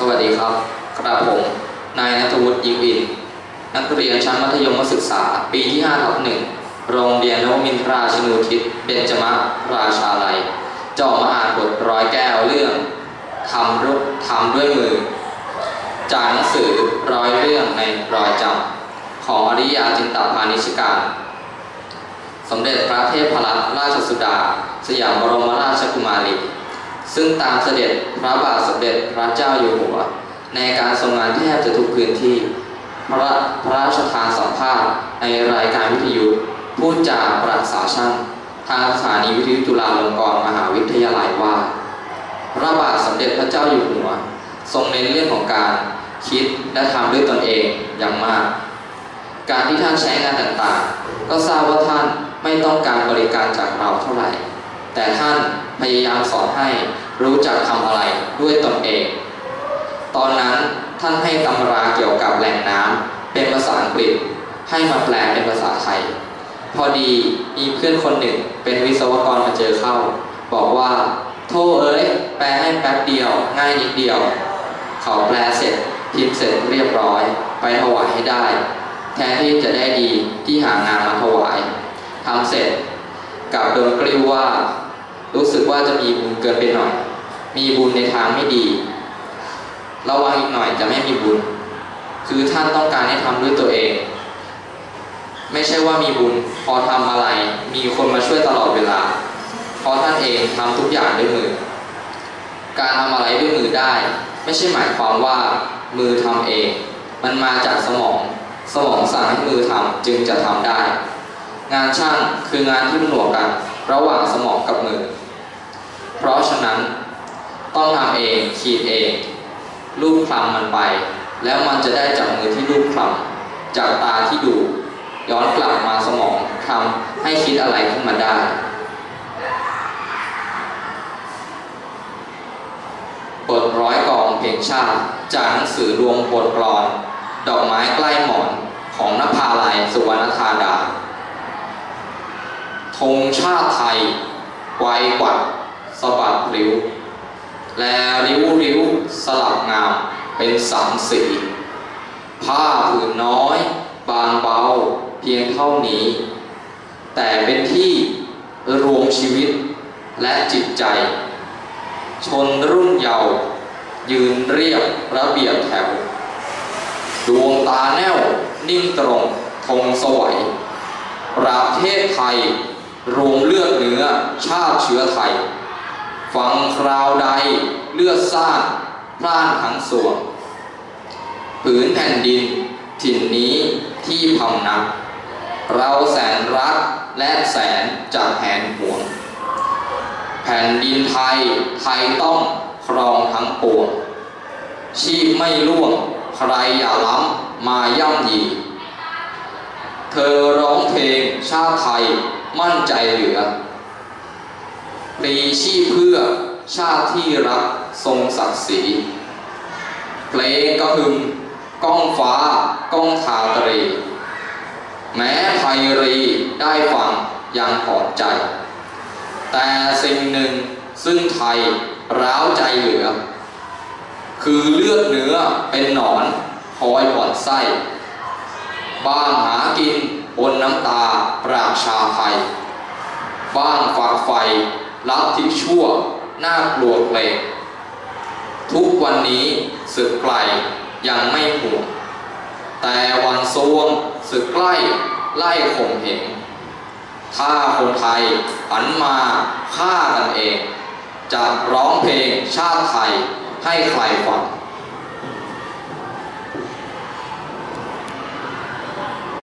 สวัสดีครับ กระผม นายนัทวุฒิยิมอิน นักเรียนชั้นมัธยมศึกษา ปีที่5ทับหนึ่ง โรงเรียนนวมินทราชนูทิศเบญจมราชาลัยจะออกมาอ่านบทร้อยแก้วเรื่องทำรูปทำด้วยมือ จากหนังสือร้อยเรื่องในรอยจำของอริยาจินตพานิชการ สมเด็จพระเทพรัตนราชสุดา สยามบรมราชกุมารี ซึ่งตามเสด็จพระบาทสมเด็จพระเจ้าอยู่หัว ในการทรงงานแทบจะทุกพื้นที่พระพระราชทานสัมภาษณ์ในรายการวิทยุพูดจาปรักษาชั่นทางสถานีวิทยุจุฬาลงกรณ์มหาวิทยาลัยว่า พระบาทสมเด็จพระเจ้าอยู่หัว ทรงเน้นเรื่องของการคิดและทำด้วยตนเองอย่างมาก การที่ท่านใช้งานต่างๆ ก็ทราบว่าท่านไม่ต้องการบริการจากเราเท่าไหร่ แต่ท่านพยายามสอนให้รู้จักทำอะไรด้วยตนเอง ตอนนั้นท่านให้ตำราเกี่ยวกับแหล่งน้ำเป็นภาษาอังกฤษ ให้มาแปลเป็นภาษาไทย พอดีมีเพื่อนคนหนึ่งเป็นวิศวกรมาเจอเข้า บอกว่า โทษเอ้ย แปลให้แป๊บเดียว ง่ายนิดเดียว เขาแปลเสร็จพิมพ์เสร็จเรียบร้อย ไปถวายให้ได้ แทนที่จะได้ดีที่หางานมาถวายทำเสร็จกลับโดนกลิ้วว่า รู้สึกว่าจะมีบุญเกินไปหน่อย มีบุญในทางไม่ดี ระวังอีกหน่อยจะไม่มีบุญ คือท่านต้องการให้ทำด้วยตัวเอง ไม่ใช่ว่ามีบุญพอทำอะไร มีคนมาช่วยตลอดเวลา เพราะท่านเองทำทุกอย่างด้วยมือ การทำอะไรด้วยมือได้ ไม่ใช่หมายความว่ามือทำเอง มันมาจากสมอง สมองสั่งให้มือทำจึงจะทำได้ งานช่างคืองานที่ผนวกกันระหว่างสมองกับมือ เพราะฉะนั้นต้องทำเองขีดเองรูปคลำมันไป แล้วมันจะได้จากมือที่รูปคลำจากตาที่ดู ย้อนกลับมาสมองทำให้คิดอะไรขึ้นมาได้บทร้อยกองเพลงชาติจากหนังสือรวมบทกลอน ดอกไม้ใกล้หมอนของนภาลัยสุวรรณธาดาธงชาติไทยไวกวัด สะบัดริ้ว แลริ้วริ้วสลับงามเป็นสังสี ผ้าผืนน้อย บางเบาเพียงเท่านี้ แต่เป็นที่รวมชีวิตและจิตใจ ชนรุ่นเยาว์ยืนเรียบระเบียบแถว ดวงตาแน่วนิ่งตรงธงสวยประเทศไทยรวมเลือดเนื้อชาติเชื้อไทย ฟังคราวใดเลือดซ่านพร่านทั้งส่วนผืนแผ่นดินถิ่นนี้ที่พำนัก เราแสนรักและแสนจะแหนหวง แผ่นดินไทยไทยต้องครองทั้งปวงชีพไม่ล่วงใครอย่าล้ำมาย่ำยีเธอร้องเพลงชาติไทยมั่นใจเหลือ ปรีชีพเพื่อชาติที่รักทรงศักดิ์ศรีเพลงกระหึ่มก้องฟ้าก้องทาตรี แม้ไพรีได้ฟังยังถอนใจ แต่สิ่งหนึ่งซึ่งไทยร้าวใจเหลือ คือเลือดเนื้อเป็นหนอนคอยบ่อนไส้ บ้างหากินบนน้ำตาปราชาไทย บ้างฝักไฟ ลัทธิชั่ว น่ากลัวเพลงทุกวันนี้สึกไกลยังไม่ห่วง แต่วันซวงสึกใกล้ไล่ข่มเหงถ้าคนไทยหันมาฆ่ากันเอง จะร้องเพลงชาติไทยให้ใครฟัง